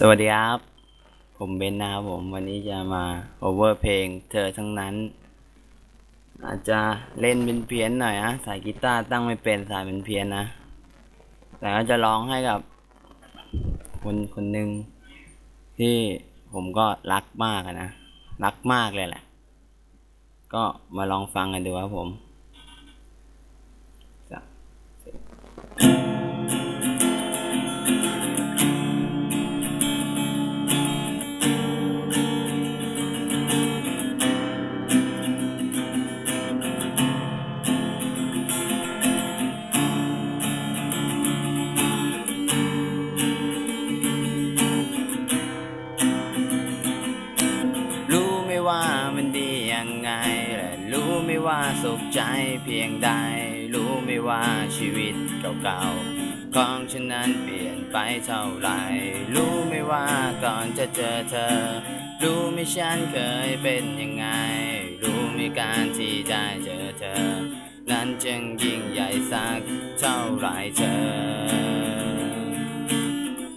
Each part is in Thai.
สวัสดีครับ ผมเบนนะครับผมวันนี้จะมา cover เพลงเธอทั้งนั้น อาจจะเล่นเป็นเพี้ยนหน่อยนะสายกีตาร์ตั้งไม่เป็นสายเป็นเพี้ยนนะ แต่ก็จะร้องให้กับ คนคนหนึ่งที่ผมก็รักมากนะ รักมากเลยแหละ ก็มาลองฟังกันดูครับผม ไม่ว่าสุขใจเพียงใด รู้ไม่ว่าชีวิตเก่าๆของฉันนั้นเปลี่ยนไปเท่าไหรรู้ไม่ว่าก่อนจะเจอเธอ รู้ไม่ฉันเคยเป็นยังไง รู้ไม่การที่ได้เจอเธอ นั้นจึงยิ่งใหญ่สักเท่าไหรเธอ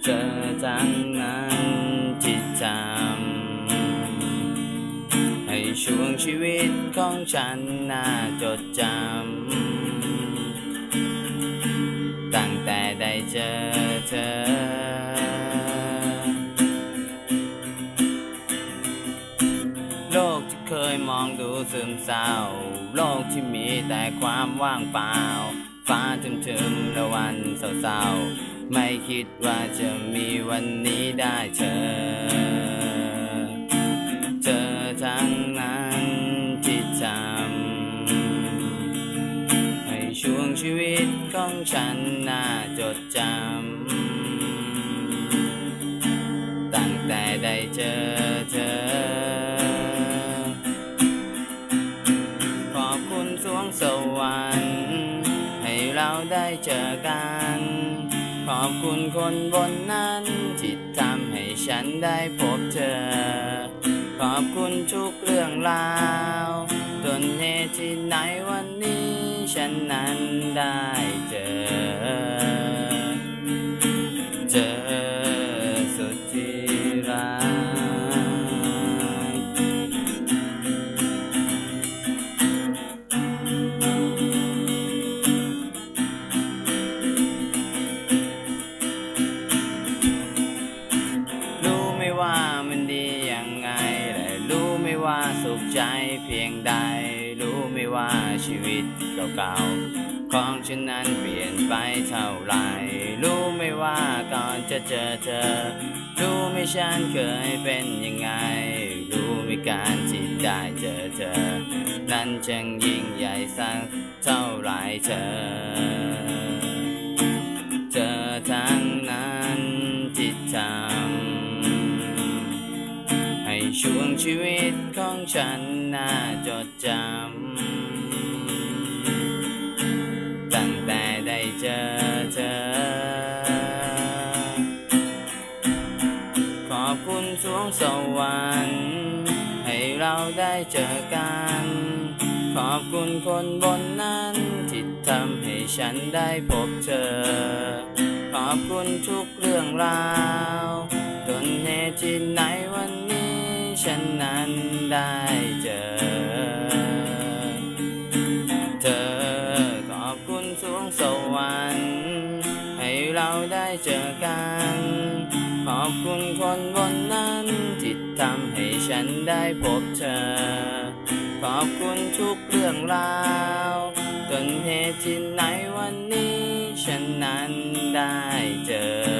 เจอทั้งนั้นที่ทำให้ ช่วงชีวิตของฉันน่าจดจำ ตั้งแต่ได้เจอเธอ โลกที่เคยมองดูซึมเศร้า โลกที่มีแต่ความว่างเปล่า ฟ้าทึมๆและวันเศร้าๆ ไม่คิดว่าจะมีวันนี้ได้เจอ ของฉันน่าจดจำ ตั้งแต่ได้เจอเธอ ขอบคุณสวงสวรรค์ ให้เราได้เจอกัน ขอบคุณคนบนนั้นที่ทำให้ฉันได้พบเธอ ขอบคุณทุกเรื่องราวต้นเหตุที่ไหนวันนี้ ฉันนั้นได้เจอ เก่าๆ ของฉันนั้นเปลี่ยนไปเท่าไหรรู้ไม่ว่าก่อนจะเจอเธอ รู้ไม่ฉันเคยเป็นยังไง รู้ไม่การที่ได้เจอเธอ นั้นช่างยิ่งใหญ่สักเท่าไหรเธอเจอทั้งนั้นที่ทำให้ช่วงชีวิตของฉันน่าจดจำ ขอบคุณสวงสวรรค์ให้เราได้เจอกัน ขอบคุณคนบนนั้นที่ทำให้ฉันได้พบเธอ ขอบคุณทุกเรื่องราวต้นเหตุที่ไหนวันนี้ฉันนั้นได้เจอ เธอขอบคุณสวงสวรรค์ให้เราได้เจอกัน อบคุณคนบนนั้นที่ทำให้ฉันได้พบเธอ ขอบคุณทุกเรื่องราวต้นเหตุที่ไหนวันนี้ ฉันนั้นได้เจอ